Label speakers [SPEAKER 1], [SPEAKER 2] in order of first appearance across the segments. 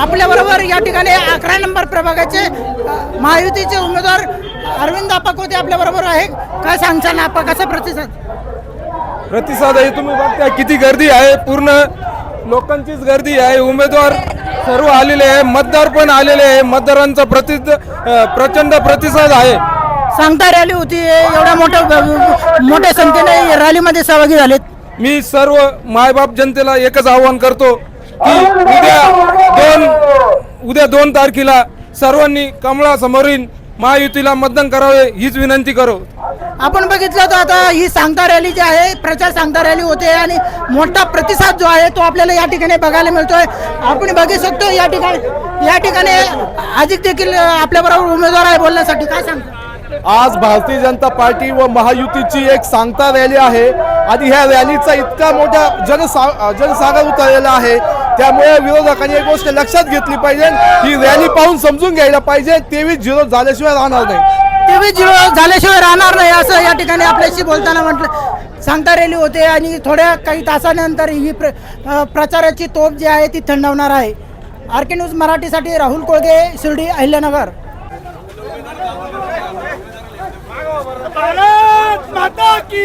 [SPEAKER 1] आपल्याबरोबर या ठिकाणी अकरा नंबर प्रभागाचे महायुतीचे उमेदवार अरविंद आप्पा होते आपल्याबरोबर आहे. काय सांगशाल आप्पा कसा प्रतिसाद?
[SPEAKER 2] प्रतिसाद आहे तुम्ही बघताय किती गर्दी आहे पूर्ण लोकांचीच गर्दी आहे. उमेदवार सर्व आलेले आहे मतदार पण आलेले आहे. मतदारांचा प्रति प्रचंड प्रतिसाद आहे.
[SPEAKER 1] सांगता रॅली होती एवढ्या मोठ्या मोठ्या संख्येने रॅलीमध्ये सहभागी झालेत.
[SPEAKER 2] मी सर्व मायबाप जनतेला एकच आवाहन करतो की उद्या दोन उद्या दोन तारखेला सर्वांनी कमळासमोरील महायुतीला मतदान करावे हीच विनंती करू.
[SPEAKER 1] आपण बघितलं तर आता ही सांगता रॅली जी आहे प्रचार सांगता रॅली होते आणि मोठा प्रतिसाद जो आहे तो आपल्याला या ठिकाणी बघायला मिळतोय. आपण बघू शकतो या ठिकाणी या ठिकाणी अधिक देखील आपल्याबरोबर उमेदवार आहे बोलण्यासाठी. काय सांगतो?
[SPEAKER 3] आज भारतीय जनता पार्टी व महायुतीची एक सांगता रॅली आहे. आणि ह्या रॅलीचा इतका मोठा जनसा जनसागर उतरलेला आहे. त्यामुळे विरोधकांनी एक गोष्ट लक्षात घेतली पाहिजे. ही रॅली पाहून समजून घ्यायला पाहिजे. तेवीस झिरो झाल्याशिवाय राहणार नाही.
[SPEAKER 1] तेवीस झिरो झाल्याशिवाय राहणार नाही असं या ठिकाणी आपल्याशी बोलताना म्हटलं. सांगता रॅली होते आणि थोड्या काही तासानंतर ही प्र अ, प्रचाराची तोप जी आहे ती थंडावणार आहे. आर के न्यूज मराठीसाठी राहुल कोळगे शिर्डी अहिल्यानगर.
[SPEAKER 4] भारत माता की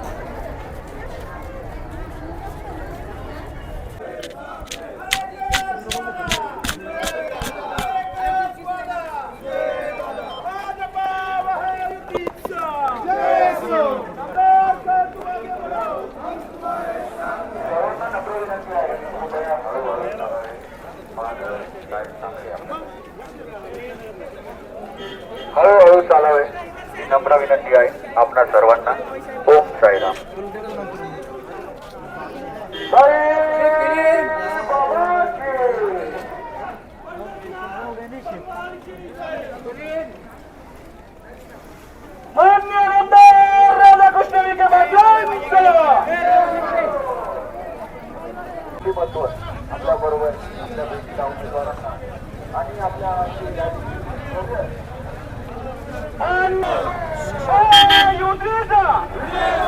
[SPEAKER 5] हळूहळू चालावे. ही नम्र विनंती आहे आपणा सर्वांना. ओम साईराम.
[SPEAKER 4] मान्य आमदार राधाकृष्ण विखे पाटलांचं
[SPEAKER 5] व्यक्तिमत्व आपल्या बरोबर आपल्या भेटीला उमेदवारांना आणि आपल्या
[SPEAKER 4] आणि युतीचं